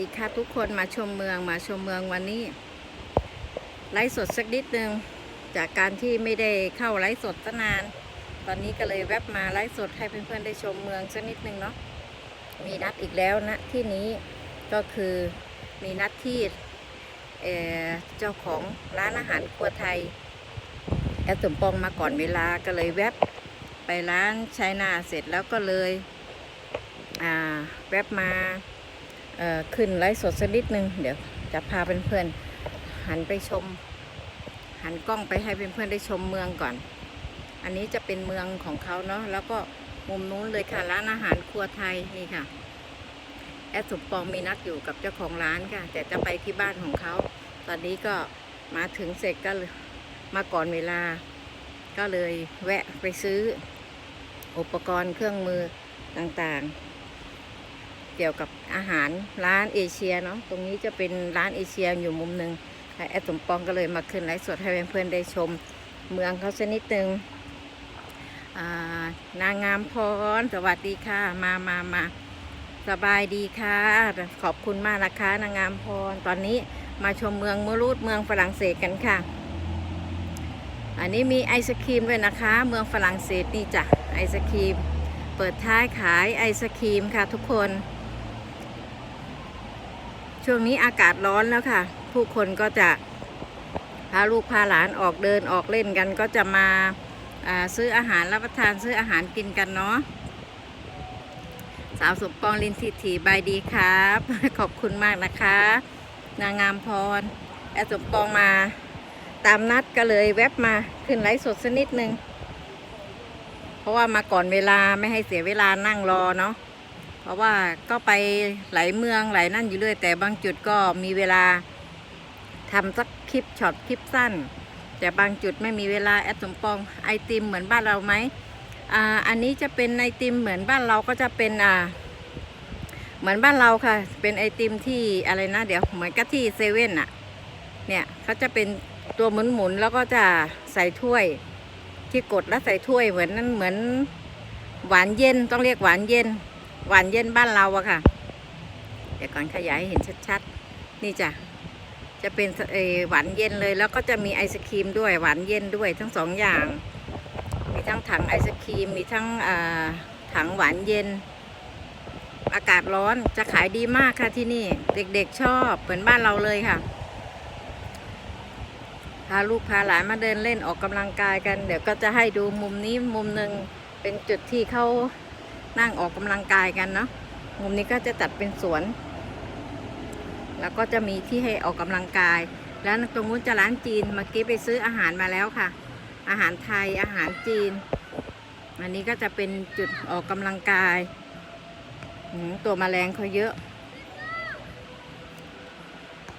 ดีค่ะทุกคนมาชมเมืองมาชมเมืองวันนี้ ไลฟ์สดสักนิดนึง จากการที่ไม่ได้เข้าไลฟ์สดตั้งนาน ตอนนี้ก็เลยแวบมาไลฟ์สดให้เพื่อนๆได้ชมเมืองสักนิดนึงเนาะมีนัดอีกแล้วนะที่นี้ก็คือมีนัดที่เออเจ้าของร้านอาหารครัวไทยแอดสมปองมาก่อนเวลาก็เลยแวบไปร้านชายนาเสร็จแล้วก็เลยอ่าแวบมา ขึ้นไลฟ์สดสักนิดนึง เดี๋ยวจะพาเพื่อนๆหันไปชม หันกล้องไปให้เพื่อนๆได้ชมเมืองก่อน อันนี้จะเป็นเมืองของเขาเนาะแล้วก็มุมนู้นเลยค่ะร้านอาหารครัวไทยนี่ค่ะ แอดสมปองมีนัดอยู่กับเจ้าของร้านค่ะ แต่จะไปที่บ้านของเขา ตอนนี้ก็มาถึงเสร็จก็เลยมาก่อนเวลา ก็เลยแวะไปซื้ออุปกรณ์เครื่องมือต่างๆ เกี่ยวกับอาหารร้านเอเชียเนาะตรงนี้จะเป็นร้านเอเชียอยู่มุมหนึ่งแอดสมปองก็เลยมาขึ้นไลฟ์สดให้เพื่อนๆได้ชม เมืองเขาสักนิดนึงอ่านางงามพร สวัสดีค่ะ มามามาสบายดีค่ะ ขอบคุณมากนะคะ นางงามพร ตอนนี้มาชมเมืองมูรูดเมืองฝรั่งเศสกันค่ะ อันนี้มีไอศครีมด้วยนะคะ เมืองฝรั่งเศสนี่จ้ะไอศครีม เปิดท้ายขายไอศครีมค่ะทุกคน ช่วงนี้อากาศร้อนแล้วค่ะ ผู้คนก็จะพาลูกพาหลานออกเดินออกเล่นกันก็จะมาาซื้ออาหารรับประทานซื้ออาหารกินกันเนาะสาวสมปองลินทิถีบายดีครับ ขอบคุณมากนะคะ นางงามพรแอสมปองมา ตามนัดก็เลยแวบมาขึ้นไลฟ์สดสักนิดนึง เพราะว่ามาก่อนเวลาไม่ให้เสียเวลานั่งรอเนาะ เพราะว่าก็ไปหลายเมืองหลายนั่นอยู่เรื่อย แต่บางจุดก็มีเวลาทำสักคลิปช็อตคลิปสั้น แต่บางจุดไม่มีเวลาแอดสมปองไอติมเหมือนบ้านเราไหมอ่าอันนี้จะเป็นไอติมเหมือนบ้านเราก็จะเป็นอ่าเหมือนบ้านเราค่ะ เป็นไอติมที่อะไรนะ เดี๋ยวเหมือนกับที่เซเว่นอะเนี่ยเขาจะเป็นตัวหมุนๆแล้วก็จะใส่ถ้วย ที่กดแล้วใส่ถ้วยเหมือนนั่นเหมือนหวานเย็นต้องเรียกหวานเย็น หวานเย็นบ้านเราอะค่ะ เดี๋ยวก่อนขยายให้เห็นชัดๆ นี่จ้ะ จะเป็นเอ่อหวานเย็นเลย แล้วก็จะมีไอศครีมด้วยหวานเย็นด้วยทั้งสองอย่าง มีทั้งถังไอศครีม มีทั้งถังหวานเย็น อากาศร้อนจะขายดีมากค่ะที่นี่ เด็กๆชอบเหมือนบ้านเราเลยค่ะ พาลูกพาหลานมาเดินเล่นออกกำลังกายกัน เดี๋ยวก็จะให้ดูมุมนี้มุมหนึ่งเป็นจุดที่เขา นั่งออกกำลังกายกันเนาะมุมนี้ก็จะตัดเป็นสวน แล้วก็จะมีที่ให้ออกกำลังกาย แล้วตรงนู้นจะร้านจีนเมื่อกี้ไปซื้ออาหารมาแล้วค่ะ อาหารไทยอาหารจีน อันนี้ก็จะเป็นจุดออกกำลังกายตัวแมลงเขาเยอะ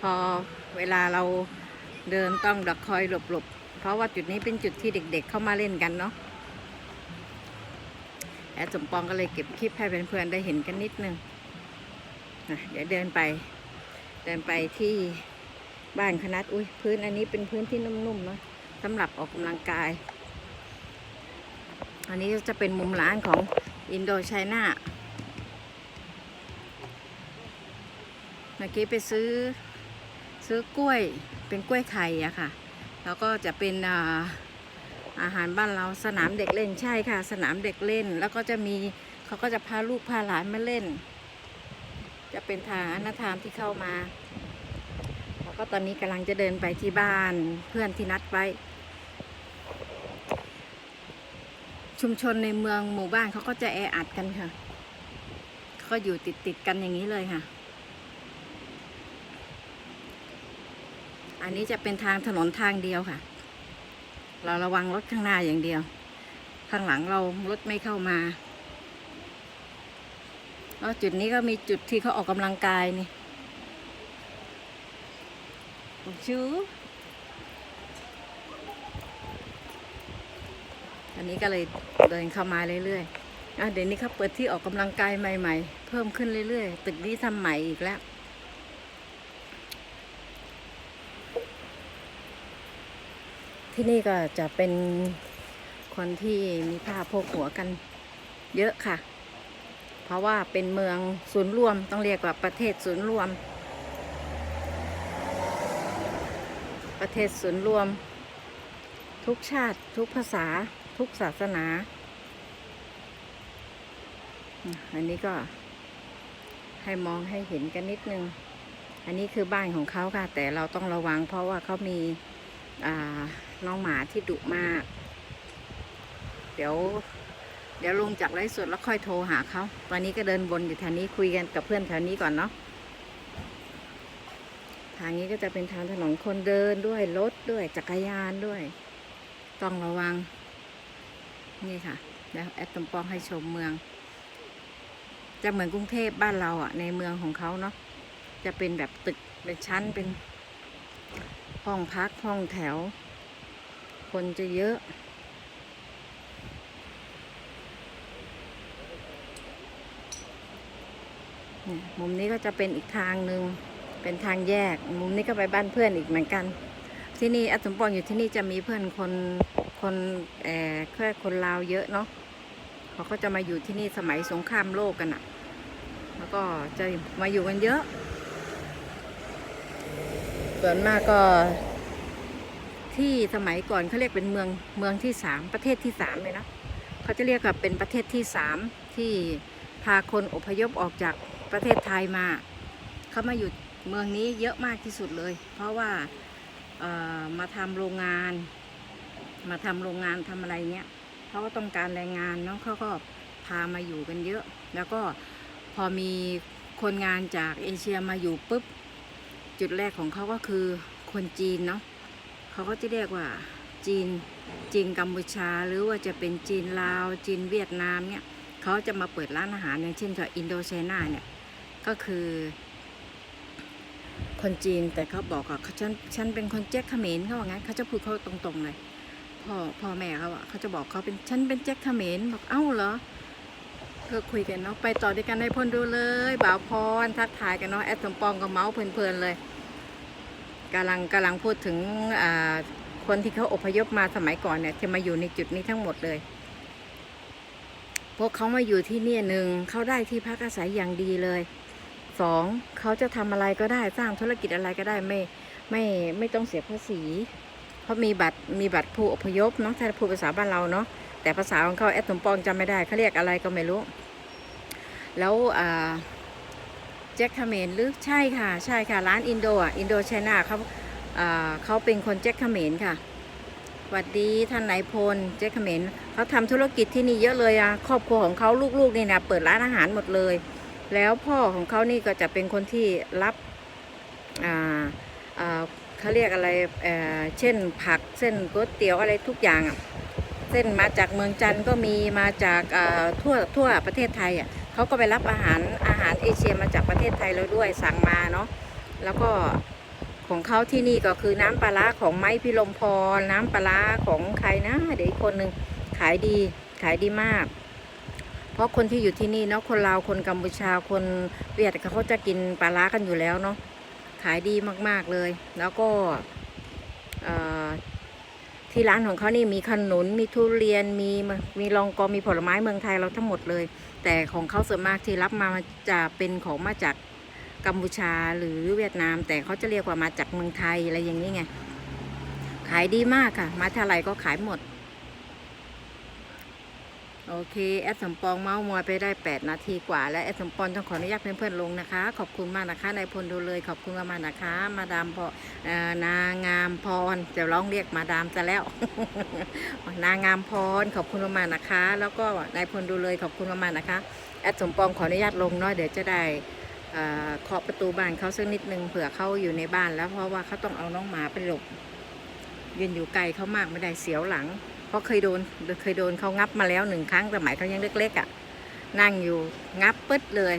พอเวลาเราเดินต้องดักคอยหลบๆ เพราะว่าจุดนี้เป็นจุดที่เด็กๆ เข้ามาเล่นกันเนาะ แอดสมปองก็เลยเก็บคลิปให้เพื่อนๆได้เห็นกันนิดนึงนะเดี๋ยวเดินไป เดินไปที่บ้านคณัดอุ้ยพื้นอันนี้เป็นพื้นที่นุ่มๆเนาะสำหรับออกกำลังกาย อันนี้จะเป็นมุมร้านของอินโดไชน่าเมื่อกี้ไปซื้อซื้อกล้วยเป็นกล้วยไข่อะค่ะ แล้วก็จะเป็นอ่า อาหารบ้านเราสนามเด็กเล่นใช่ค่ะ สนามเด็กเล่นแล้วก็จะมีเขาก็จะพาลูกพาหลานมาเล่น จะเป็นทางอนาธามที่เข้ามา แล้วก็ตอนนี้กำลังจะเดินไปที่บ้านเพื่อนที่นัดไว้ ชุมชนในเมืองหมู่บ้านเขาก็จะแออัดกันค่ะเขาก็อยู่ติดติดกันอย่างนี้เลยค่ะ อันนี้จะเป็นทางถนนทางเดียวค่ะ เราระวังรถข้างหน้าอย่างเดียว ข้างหลังเรารถไม่เข้ามาแล้วจุดนี้ก็มีจุดที่เขาออกกำลังกายนี่ชูอันนี้ก็เลยเดินเข้ามาเรื่อยๆอะเดี๋ยวนี้เขาเปิดที่ออกกำลังกายใหม่ ๆ เพิ่มขึ้นเรื่อยๆ ตึกนี้ทำใหม่อีกแล้ว ที่นี่ก็จะเป็นคนที่มีผ้าโพกหัวกันเยอะค่ะ เพราะว่าเป็นเมืองศูนย์รวมต้องเรียกว่าประเทศศูนย์รวม ประเทศศูนย์รวม ทุกชาติทุกภาษาทุกศาสนา อันนี้ก็ให้มองให้เห็นกันนิดนึง อันนี้คือบ้านของเขาค่ะ แต่เราต้องระวังเพราะว่าเขามีอ่า น้องหมาที่ดุมาก เดี๋ยว เดี๋ยวลงจากไลฟ์สดแล้วค่อยโทรหาเขา ตอนนี้ก็เดินบนอยู่แถวนี้คุยกันกับเพื่อนแถวนี้ก่อนเนาะ ทางนี้ก็จะเป็นทางถนนคนเดินด้วยรถด้วยจักรยานด้วย ต้องระวัง นี่ค่ะ แล้วแอดตมปองให้ชมเมือง จะเหมือนกรุงเทพบ้านเราอะ ในเมืองของเขาเนาะ จะเป็นแบบตึกเป็นชั้นเป็นห้องพักห้องแถว คนจะเยอะมุมนี้ก็จะเป็นอีกทางหนึ่งเป็นทางแยก มุมนี้ก็ไปบ้านเพื่อนอีกเหมือนกัน ที่นี่อาสมปองอยู่ที่นี่จะมีเพื่อนคนคนเอ่อแค่คนลาวเยอะเนาะเขาก็จะมาอยู่ที่นี่สมัยสงครามโลกกันอะแล้วก็จะมาอยู่กันเยอะ ส่วนมากก็ ที่สมัยก่อนเขาเรียกเป็นเมืองเมืองที่สามประเทศที่สามเลยนะเขาจะเรียกว่าเป็นประเทศที่สามที่พาคนอพยพออกจากประเทศไทยมาเขามาอยู่เมืองนี้เยอะมากที่สุดเลย เพราะว่ามาทำโรงงาน มาทำโรงงานทำอะไรเนี้ยเขาก็ต้องการแรงงานเนาะเขาก็พามาอยู่กันเยอะ แล้วก็พอมีคนงานจากเอเชียมาอยู่ปุ๊บจุดแรกของเขาก็คือคนจีนเนาะ เขาก็จะเรียกว่าจีนจีนกัมพูชา หรือว่าจะเป็นจีนลาวจีนเวียดนามเนี่ยเขาจะมาเปิดร้านอาหารอย่างเช่นกับอินโดไชน่าเนี่ยก็คือ คนจีนแต่เขาบอกว่าเขาฉันฉันเป็นคนแจ็คเขมรเขาว่างั้นเขาจะพูดเขาตรงๆเลยพ่อพ่อแม่เขาอะเขาจะบอกเขาเป็นฉันเป็นแจ็คเขมรบอกเอ้าเหรอก็คุยกันเนาะไปต่อด้วยกันในพลดูเลย บ่าวพรทักทายกันเนาะแอดสมปองกับเมาส์เพลินๆเลย กำลังกำลังพูดถึงคนที่เขาอพยพมาสมัยก่อนเนี่ยจะมาอยู่ในจุดนี้ทั้งหมดเลย พวกเขามาอยู่ที่นี่หนึ่งเขาได้ที่พักอาศัยอย่างดีเลยสองเขาจะทำอะไรก็ได้สร้างธุรกิจอะไรก็ได้ไม่ไม่ไม่ต้องเสียภาษีเพราะมีบัตรมีบัตรผู้อพยพเนาะถ้าพูดภาษาบ้านเราเนาะแต่ภาษาของเขาแอดสมปองจำไม่ได้เขาเรียกอะไรก็ไม่รู้ แล้วอ่า แจ็คเขมรหรือใช่ค่ะ ใช่ค่ะ ร้านอินโดอะอินโดไชน่าเขาเขาเป็นคนแจ็คเขมรค่ะสวัสดีท่านนายพลแจ็คเขมรเขาทำธุรกิจที่นี่เยอะเลยอะครอบครัวของเขาลูกๆนี่นะเปิดร้านอาหารหมดเลย แล้วพ่อของเขานี่ก็จะเป็นคนที่รับอ่าอ่าเขาเรียกอะไรเอ่อเช่นผักเส้นก๋วยเตี๋ยวอะไรทุกอย่างอะเส้นมาจากเมืองจันทร์ก็มีมาจากอ่าทั่วทั่วประเทศไทยอะ เขาก็ไปรับอาหารอาหารเอเชียมาจากประเทศไทยเราด้วยสั่งมาเนาะแล้วก็ของเขาที่นี่ก็คือน้ำปลาร้าของไม้พิลมพร น้ำปลาร้าของใครนะเดี๋ยวอีกคนหนึ่งขายดีขายดีมาก เพราะคนที่อยู่ที่นี่เนาะคนลาวคนกัมพูชาคนเวียดเขาจะกินปลาร้ากันอยู่แล้วเนาะขายดีมากๆเลย แล้วก็ ที่ร้านของเขานี่มีขนุนมีทุเรียนมีมีลองกองมีผลไม้เมืองไทยเราทั้งหมดเลย แต่ของเขาส่วนมากที่รับมาจะเป็นของมาจากกัมพูชาหรือเวียดนาม แต่เขาจะเรียกว่ามาจากเมืองไทยอะไรอย่างนี้ไงขายดีมากค่ะ มาเท่าไหร่ก็ขายหมด โอเค แอดสมปองเมาส์มอยไปได้ 8 นาทีกว่า และแอดสมปองต้องขออนุญาตเพื่อนๆลงนะคะ ขอบคุณมากนะคะนายพลดูเลย ขอบคุณมากนะคะ มาดามพอนางามพรจะร้องเรียกมาดามจะแล้ว นางามพรขอบคุณมากนะคะ แล้วก็นายพลดูเลยขอบคุณมากนะคะ แอดสมปองขออนุญาตลงเนาะเดี๋ยวจะได้เคาะประตูบ้านเขาสักนิดนึงเผื่อเขาอยู่ในบ้านแล้วเพราะว่าเขาต้องเอาน้องหมาไปหลบยืนอยู่ไกลเขามากไม่ได้เสียวหลัง เพราะเคยโดนเคยโดนเขางับมาแล้วหนึ่งครั้งสมัยเขายังเล็กๆอะ่ะ นั่งอยู่งับปึ๊ดเลย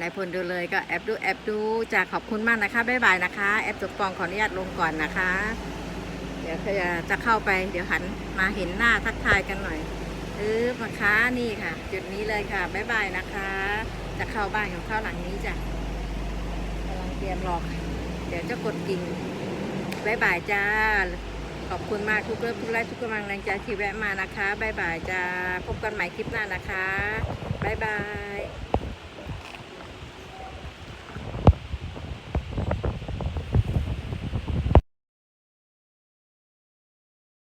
นายพลดูเลยก็แอบดูแอบดูจะขอบคุณมากนะคะบ๊ายบายนะคะ แอบจบปองขออนุญาตลงก่อนนะคะ เดี๋ยวขาจะจะเข้าไปเดี๋ยวหันมาเห็นหน้าทักทายกันหน่อยเออมาค้านี่ค่ะ จุดนี้เลยค่ะบ๊ายบายนะคะ จะเข้าบ้านของเข้าหลังนี้จ้ะกำลังเตรียมรอเดี๋ยวจะกดกิ่งบ๊ายบายจ้า ขอบคุณมากทุกเรื่องทุกไลค์ทุกกำลังแรงใจที่แวะมานะคะบ๊ายบายจ้าพบกันใหม่คลิปหน้านะคะบ๊ายบาย